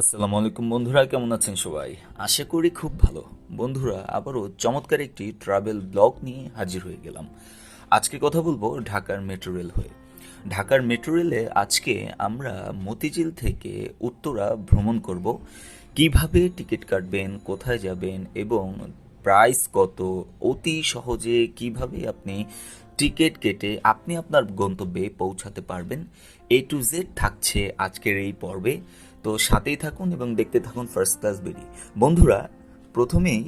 আসসালামু আলাইকুম বন্ধুরা, কেমন আছেন সবাই? আশা করি খুব ভালো। বন্ধুরা, আবারও চমৎকার একটি ট্রাভেল ব্লগ নিয়ে হাজির হয়ে গেলাম। আজকে কথা বলব ঢাকার মেট্রো রেল হয়ে। ঢাকার মেট্রো রেলে আজকে আমরা মতিঝিল থেকে উত্তরা ভ্রমণ করব। কীভাবে টিকিট কাটবেন, কোথায় যাবেন এবং প্রাইস কত, অতি সহজে কীভাবে আপনি টিকিট কেটে আপনি আপনার গন্তব্যে পৌঁছাতে পারবেন। এ টু জেড থাকছে আজকের এই পর্বে। তো সাথেই থাকুন এবং দেখতে থাকুন ফার্স্ট ক্লাস বেরি। বন্ধুরা, প্রথমেই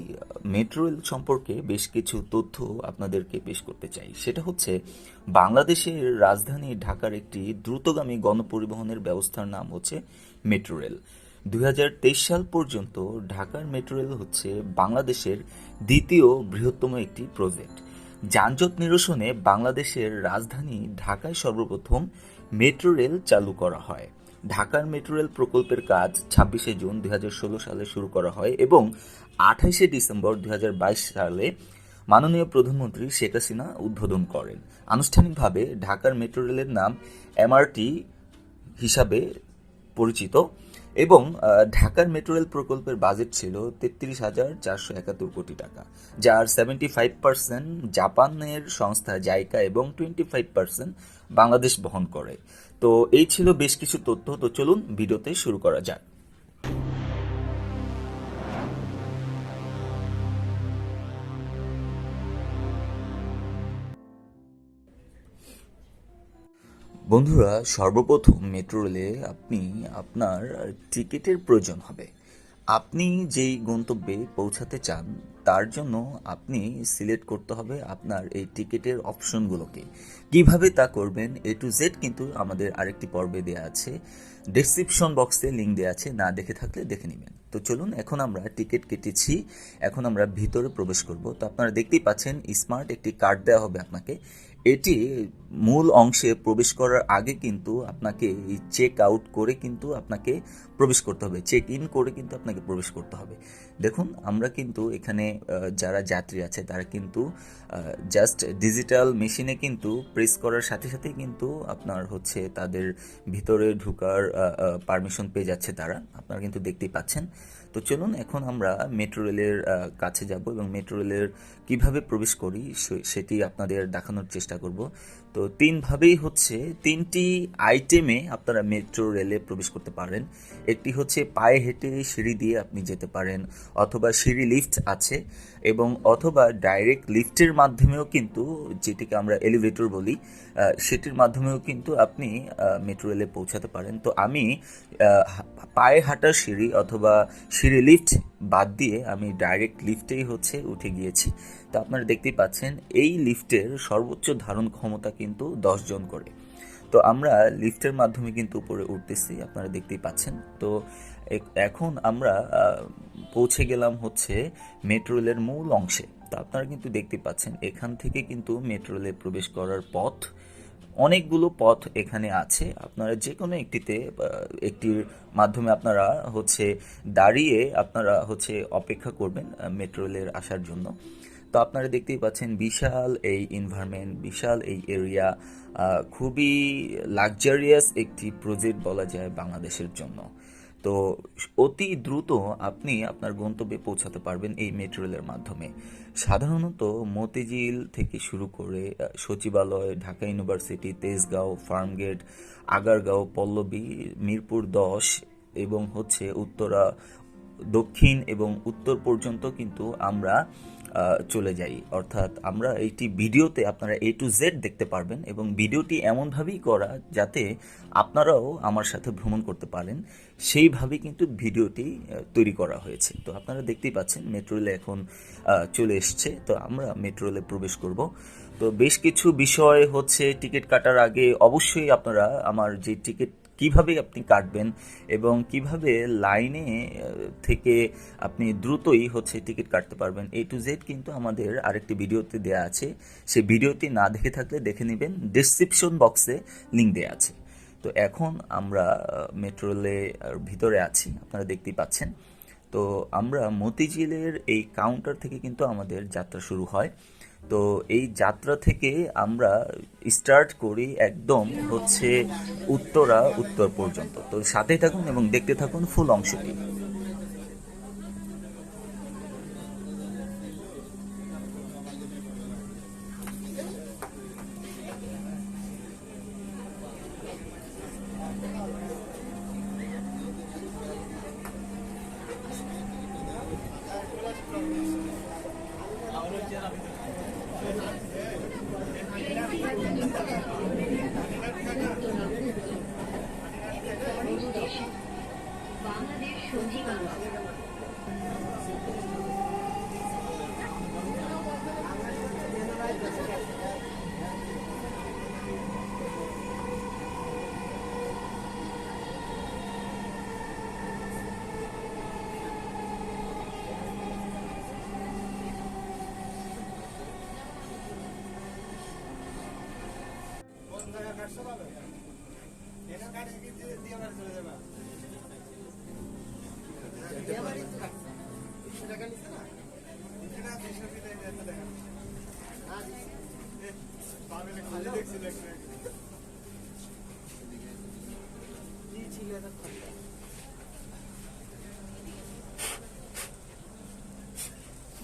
মেট্রো রেল সম্পর্কে বেশ কিছু তথ্য আপনাদেরকে পেশ করতে চাই। সেটা হচ্ছে, বাংলাদেশের রাজধানী ঢাকার একটি দ্রুতগামী গণপরিবহনের ব্যবস্থার নাম হচ্ছে মেট্রো রেল দু হাজার তেইশ সাল পর্যন্ত ঢাকার মেট্রো রেল হচ্ছে বাংলাদেশের দ্বিতীয় বৃহত্তম একটি প্রজেক্ট যানজট নিরসনে বাংলাদেশের রাজধানী ঢাকায় সর্বপ্রথম মেট্রো রেল চালু করা হয়। ঢাকার মেট্রো রেল প্রকল্পের কাজ ছাব্বিশে জুন দু হাজার ষোলো সালে শুরু করা হয় এবং আঠাইশে ডিসেম্বর দু হাজার বাইশ সালে মাননীয় প্রধানমন্ত্রী শেখ হাসিনা উদ্বোধন করেন। আনুষ্ঠানিকভাবে ঢাকার মেট্রো রেলের নাম এমআরটি হিসাবে পরিচিত এবং ঢাকার মেট্রো রেল প্রকল্পের বাজেট ছিল তেত্রিশ হাজার চারশো একাত্তর কোটি টাকা, যার সেভেন্টি ফাইভ পার্সেন্ট জাপানের সংস্থা জাইকা এবং টোয়েন্টি ফাইভ পার্সেন্ট বাংলাদেশ বহন করে। তো এই ছিল বেশ কিছু তথ্য। তো চলুন ভিডিওতে শুরু করা যাক। বন্ধুরা, সর্বপ্রথম মেট্রো রেলে আপনি আপনার টিকিটের প্রয়োজন হবে। আপনি যেই গন্তব্যে পৌঁছাতে চান, তার জন্য আপনি সিলেক্ট করতে হবে আপনার এই টিকিটের অপশনগুলোকে। কীভাবে তা করবেন এ টু জেড কিন্তু আমাদের আরেকটি পর্বে দেওয়া আছে। ডেসক্রিপশন বক্সে লিঙ্ক দেওয়া আছে, না দেখে থাকলে দেখে নেবেন। তো চলুন, এখন আমরা টিকিট কেটেছি। এখন আমরা ভিতরে প্রবেশ করব। তো আপনারা দেখতেই পাচ্ছেন স্মার্ট একটি কার্ড দেওয়া হবে আপনাকে। এটি মূল অংশে প্রবেশ করার আগে কিন্তু আপনাকে এই চেক আউট করে কিন্তু আপনাকে প্রবেশ করতে হবে। চেক ইন করে কিন্তু আপনাকে প্রবেশ করতে হবে। দেখুন, আমরা কিন্তু এখানে যারা যাত্রী আছে, তারা কিন্তু জাস্ট ডিজিটাল মেশিনে কিন্তু প্রেস করার সাথে সাথেই কিন্তু আপনার হচ্ছে তাদের ভিতরে ঢোকার পারমিশন পেয়ে যাচ্ছে তারা। আপনারা কিন্তু দেখতেই পাচ্ছেন। তো চলুন এখন আমরা মেট্রো রেলের কাছে যাব এবং মেট্রো রেলের কীভাবে প্রবেশ করি সেটি আপনাদের দেখানোর চেষ্টা করব। তো তিনভাবেই হচ্ছে, তিনটি আইটেমে আপনারা মেট্রো রেলে প্রবেশ করতে পারেন একটি হচ্ছে পায়ে হেঁটে সিঁড়ি দিয়ে আপনি যেতে পারেন, অথবা সিঁড়ি লিফট আছে, এবং অথবা ডাইরেক্ট লিফটের মাধ্যমেও কিন্তু, যেটিকে আমরা এলিভেটর বলি সেটির মাধ্যমেও কিন্তু আপনি মেট্রো রেলে পৌঁছাতে পারেন। তো আমি পায়ে হাঁটার সিঁড়ি অথবা সিঁড়ি লিফট বাদ দিয়ে আমি ডাইরেক্ট লিফটেই হচ্ছে উঠে গিয়েছি। তো আপনারা দেখতেই পাচ্ছেন, এই লিফটের সর্বোচ্চ ধারণ ক্ষমতা কিন্তু দশ জন করে। তো আমরা লিফটের মাধ্যমে কিন্তু উপরে উঠতেছি, আপনারা দেখতেই পাচ্ছেন। তো এখন আমরা পৌঁছে গেলাম হচ্ছে মেট্রো রেলের মূল অংশে। তো আপনারা কিন্তু দেখতে পাচ্ছেন, এখান থেকে কিন্তু মেট্রো রেলে প্রবেশ করার পথ অনেকগুলো পথ এখানে আছে। আপনারা যে কোনো একটিতে একটির মাধ্যমে আপনারা হচ্ছে দাঁড়িয়ে আপনারা হচ্ছে অপেক্ষা করবেন মেট্রো রেলের আসার জন্য। তো আপনারা দেখতেই পাচ্ছেন বিশাল এই এনভায়রনমেন্ট বিশাল এই এরিয়া খুবই লাক্সারিয়াস একটি প্রজেক্ট বলা যায় বাংলাদেশের জন্য। তো অতি দ্রুত আপনি আপনার গন্তব্যে পৌঁছাতে পারবেন এই মেট্রো রেলের মাধ্যমে। সাধারণত মতিঝিল থেকে শুরু করে সচিবালয়, ঢাকা ইউনিভার্সিটি, তেজগাঁও, ফার্মগেট, আগারগাঁও, পল্লবী, মিরপুর দশ এবং হচ্ছে উত্তরা, দক্ষিণ এবং উত্তর পর্যন্ত কিন্তু আমরা চলে যাই। অর্থাৎ আমরা এইটি ভিডিওতে আপনারা এ টু জেড দেখতে পারবেন এবং ভিডিওটি এমনভাবেই করা যাতে আপনারাও আমার সাথে ভ্রমণ করতে পারেন। সেইভাবেই কিন্তু ভিডিওটি তৈরি করা হয়েছে। তো আপনারা দেখতেই পাচ্ছেন মেট্রো রেলে এখন চলে এসছে। তো আমরা মেট্রো রেলে প্রবেশ করব। তো বেশ কিছু বিষয় হচ্ছে টিকিট কাটার আগে অবশ্যই আপনারা আমার যে টিকিট কীভাবে আপনি কাটবেন এবং কীভাবে লাইনে থেকে আপনি দ্রুতই হচ্ছে টিকিট কাটতে পারবেন। এ টু জেড কিন্তু আমাদের আরেকটি ভিডিওতে দেওয়া আছে। সেই ভিডিওটি না দেখে থাকলে দেখে নেবেন। ডিসক্রিপশন বক্সে লিঙ্ক দেওয়া আছে। তো এখন আমরা মেট্রো রেলে ভিতরে আছি। আপনারা দেখতেই পাচ্ছেন। তো আমরা মতিঝিলের এই কাউন্টার থেকে কিন্তু আমাদের যাত্রা শুরু হয়। তো এই যাত্রা থেকে আমরা স্টার্ট করি একদম হচ্ছে উত্তরা উত্তর পর্যন্ত। তো সাথে থাকুন এবং দেখতে থাকুন ফুল অংশটি।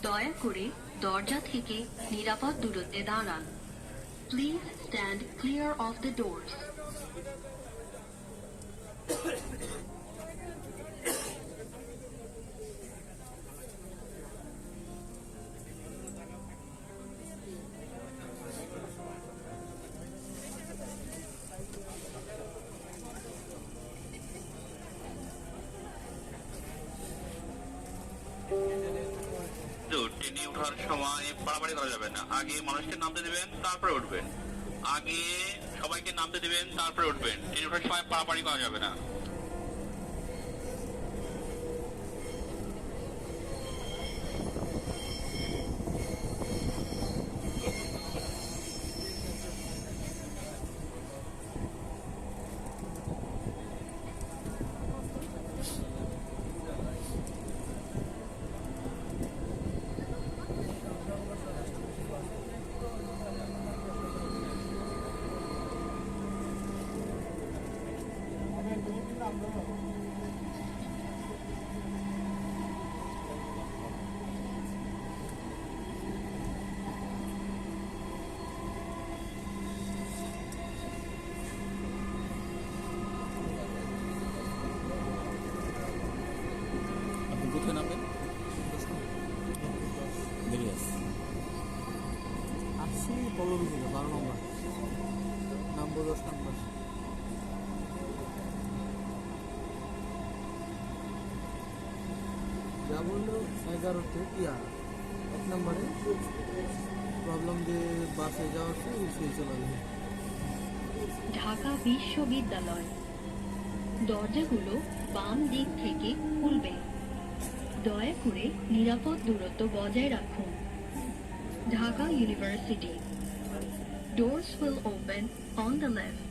দয়া করে দরজা থেকে নিরাপদ দূরত্বে দাঁড়ান। Please stand clear of the doors ট্রেনে ওঠার সময় বাড়াবাড়ি করা যাবে না। আগে মানুষকে নামতে দেবেন, তারপরে উঠবেন। আগে সবাইকে নামতে দেবেন, তারপরে উঠবেন। ট্রেনে ওঠার সময় বাড়াবাড়ি করা যাবে না। এগারোতে ইয়া, এক নম্বরে প্রবলেম যে বাসে যাওয়ার সেই চলে ঢাকা বিশ্ববিদ্যালয়। দরজাগুলো বাম দিক থেকে খুলবে। দয়া করে নিরাপদ দূরত্ব বজায় রাখুন। Dhaka university. Doors will open on the left.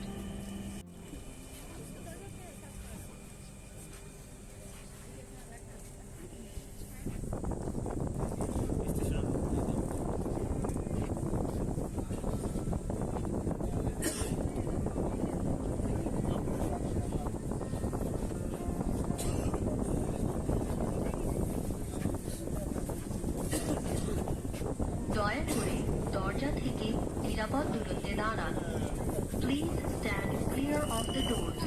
দয়া করে দরজা থেকে নিরাপদ দূরত্বে দাঁড়ান please stand clear of the doors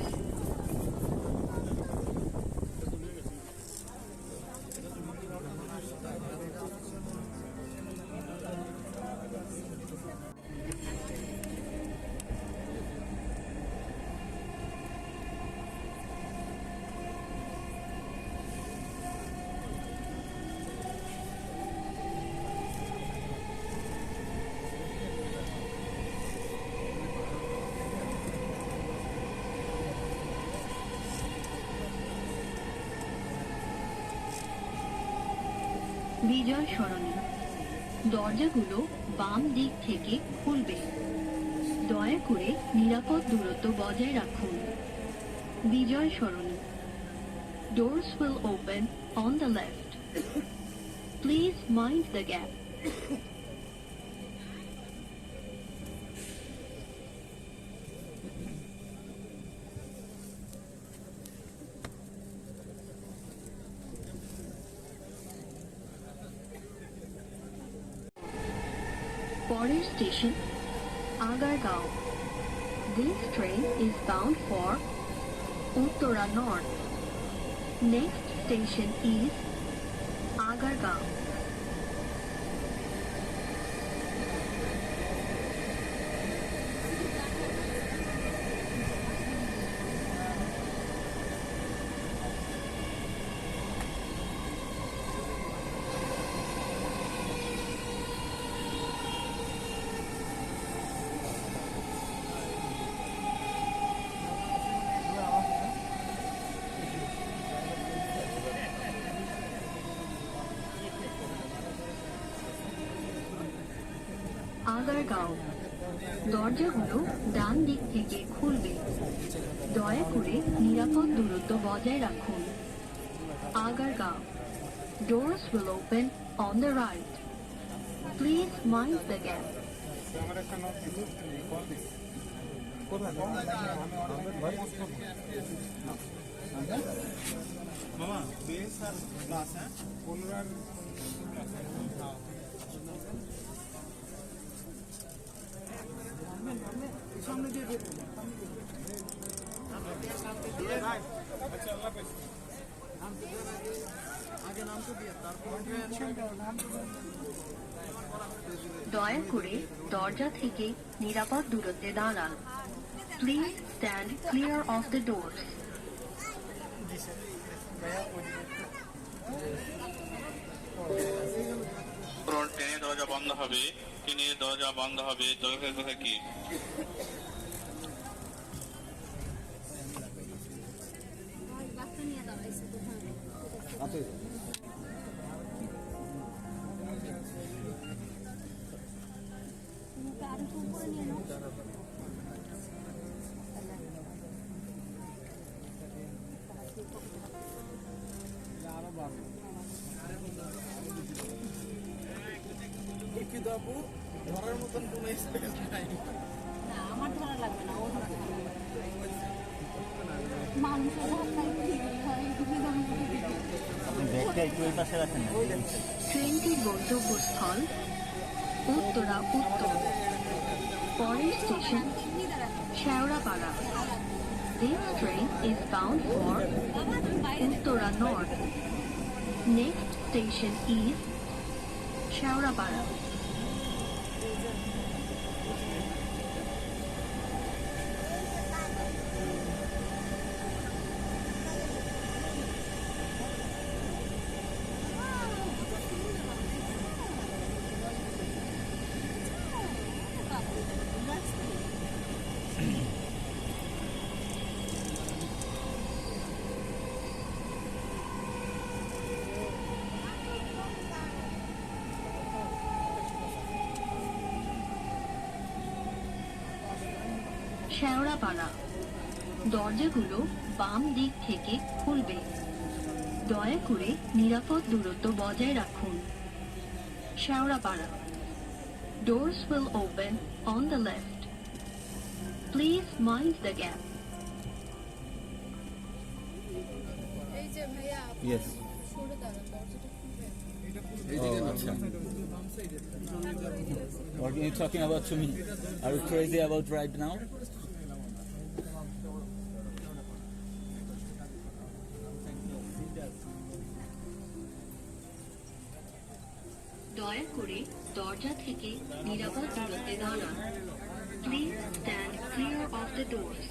Bijoy Sarani দরজাগুলো বাম দিক থেকে খুলবে দয়া করে নিরাপদ দূরত্ব বজায় রাখুন বিজয় সরণি Doors will open on the left. Please mind the gap. Bound for Uttara North. Next station is Agargaon. Agargaon দরজাগুলো ডান দিক থেকে খুলবে। দয়া করে নিরাপদ দূরত্ব বজায় রাখুন। Agargaon Doors will open on the right. Please mind the gap. মামা বেস আর প্লাস হ্যাঁ? পনেরো আর সামনে দিয়ে দিয়ে দেবো। আচ্ছা আল্লাহ হাফেজ। আগে নাম তো দিয়ে তারপর দয়া করে দরজা থেকে নিরাপদ দূরত্বে দাঁড়ান। Please stand clear of the doors ট্রেনের দরজা বন্ধ হবে ট্রেনের দরজা বন্ধ হবে, দরজা কি? আপু মতন কোনো স্পেস নাই না আমার ধরা লাগবে না ও ধরা ট্রেনটির গন্তব্যস্থল উত্তরা উত্তর পরের station Shewrapara This train is bound for Uttara North. Next station is Shaurapara. Shewrapara দরজাগুলো বাম দিক থেকে খুলবে। দয়া করে নিরাপদ দূরত্ব বজায় রাখুন। Shewrapara doors will open on the left please mind the gap What are you talking about to me? Are you crazy about right now? দরজা থেকে নিরাপদ দূরত্বে দাঁড়ান। Please stand clear of the doors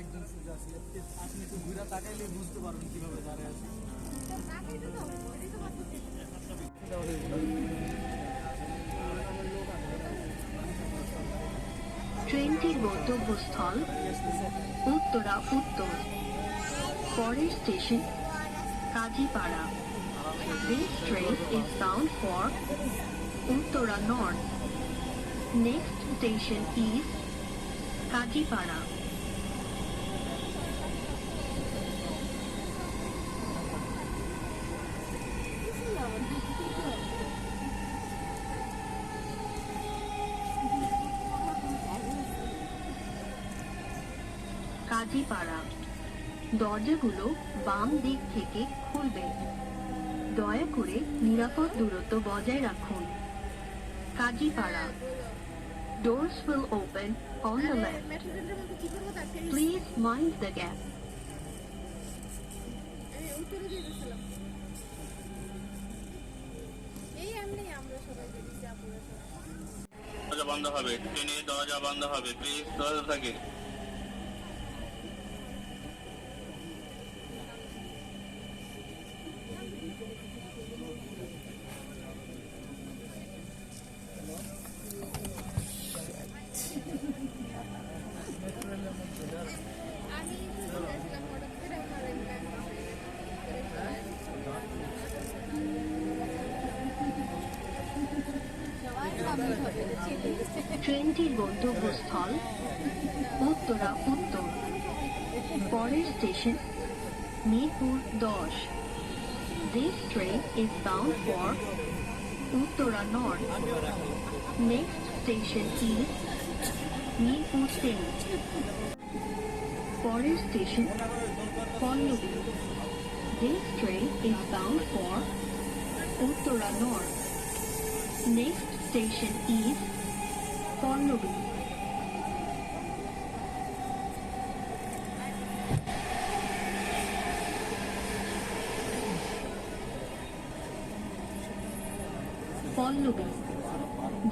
একজন সোজা আছে। আপনি একটু ঘুরে তাকাইলে বুঝতে পারবেন কীভাবে দাঁড়িয়ে আছে। ট্রেনটির গন্তব্যস্থল উত্তরা উত্তর পরের station Kazipara This train is bound for Uttara North. Next station is Kajipara. Kazipara. দরজাগুলো বাম দিক থেকে খুলবে। দয়া করে নিরাপদ দূরত্ব বজায় রাখুন। Kazipara. Doors will open on the left. Please mind the gap. দরজা বন্ধ হবে। ট্রেনের দরজা বন্ধ হবে। প্লিজ দরজা থাকে। ট্রেনটির গন্তব্যস্থল উত্তরা উত্তর পরের স্টেশন মিরপুর দশ This train is bound for Uttara North. Next station is Mirpur তিন পরের station Pallabi This train is bound for Uttara North. Next station is Pallabi Pallabi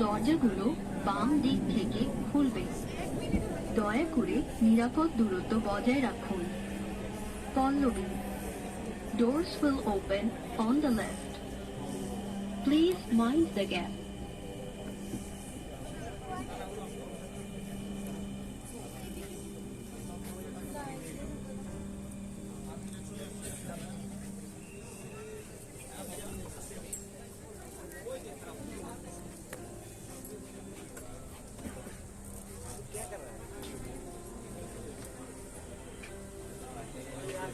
দরজাগুলো বাম দিক থেকে খুলবে দয়া করে নিরাপদ দূরত্ব বজায় রাখুন Pallavi Doors will open on the left. Please mind the gap.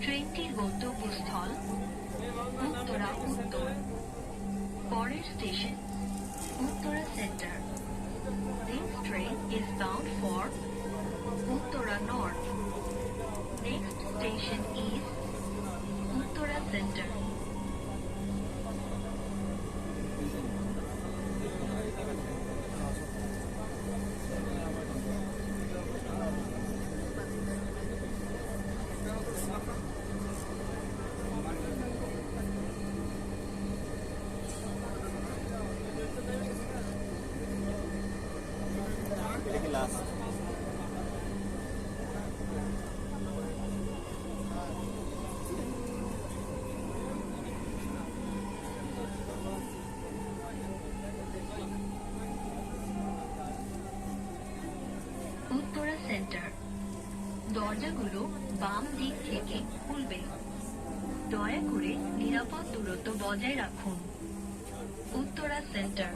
ট্রেনটির গন্তব্যস্থল উত্তরা উত্তর পরের station Uttara center This train is bound for Uttara North. Next station is Uttara Center. দরজাগুলো বাম দিক থেকে খুলবে। দয়া করে নিরাপদ দূরত্ব বজায় রাখুন। উত্তরা সেন্টার।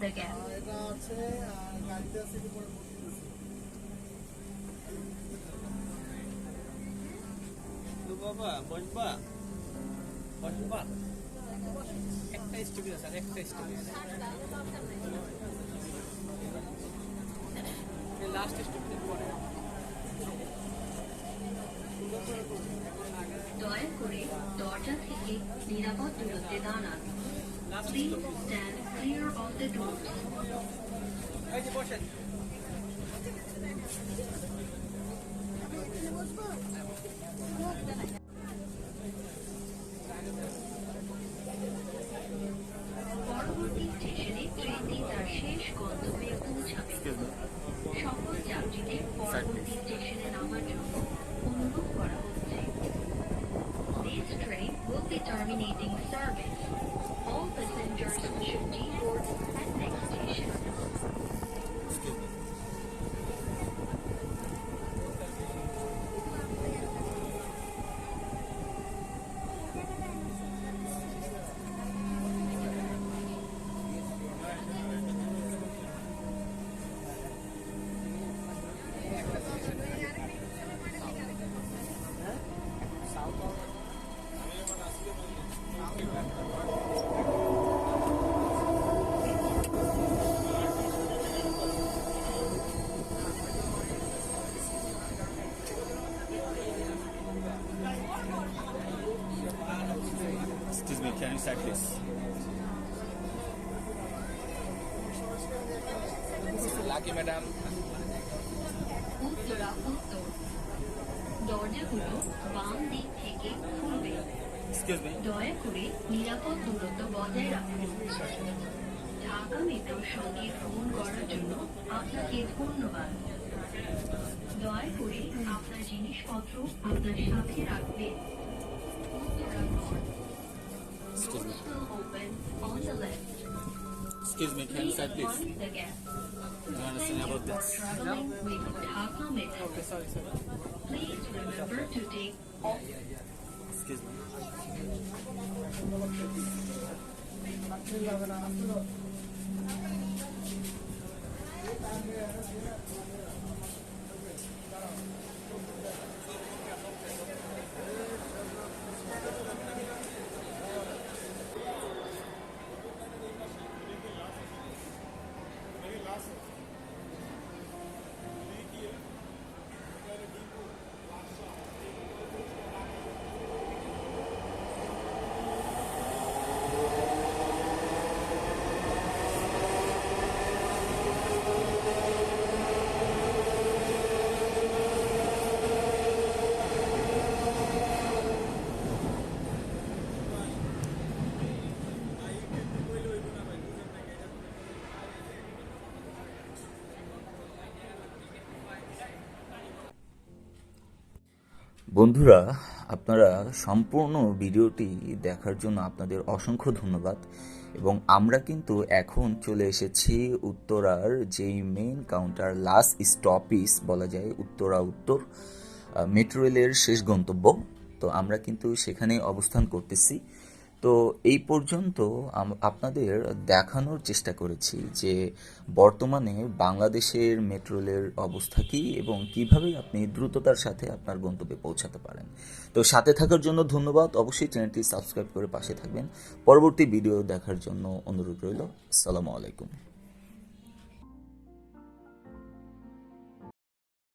The gap. এটা আছে আর গাড়িতে আছে কি পরে বসে বাবা, বসবা। বসবা। একটা স্টপেজ আছে একটা স্টপেজ লাস্ট স্টপেজ পরে দয়া করে দরজা থেকে নিরাপদ দূরত্বে দাঁড়ান please stand clear of the doors এই যে বসেন পরবর্তী Start please? Lucky madam Uttara Uttar দরজাগুলো বাম দিক থেকে খুলবে Excuse me. দয়া করে নিরাপদ দূরত্ব বজায় রাখুন ঢাকা মেট্রোর সঙ্গে ভ্রমণ করার জন্য আপনাকে ধন্যবাদ দয়া করে আপনার জিনিসপত্র আপনার সাথে রাখবেন Excuse me. Excuse me, can you say please? I don't understand about this. Okay, sorry, sorry. Please remember to take off. Excuse me. বন্ধুরা, আপনারা সম্পূর্ণ ভিডিওটি দেখার জন্য আপনাদের অসংখ্য ধন্যবাদ। এবং আমরা কিন্তু এখন চলে এসেছি উত্তরার যেই মেইন কাউন্টার লাস্ট স্টপিস বলা যায়, উত্তরা উত্তর মেট্রো রেলের শেষ গন্তব্য। তো আমরা কিন্তু সেখানে অবস্থান করতেছি। তো এই পর্যন্ত আপনাদের দেখানোর চেষ্টা করেছি যে বর্তমানে বাংলাদেশের মেট্রোলের অবস্থা কী এবং কীভাবে আপনি দ্রুততার সাথে আপনার গন্তব্যে পৌঁছাতে পারেন। তো সাথে থাকার জন্য ধন্যবাদ। অবশ্যই চ্যানেলটি সাবস্ক্রাইব করে পাশে থাকবেন। পরবর্তী ভিডিও দেখার জন্য অনুরোধ রইল। আসসালামু আলাইকুম।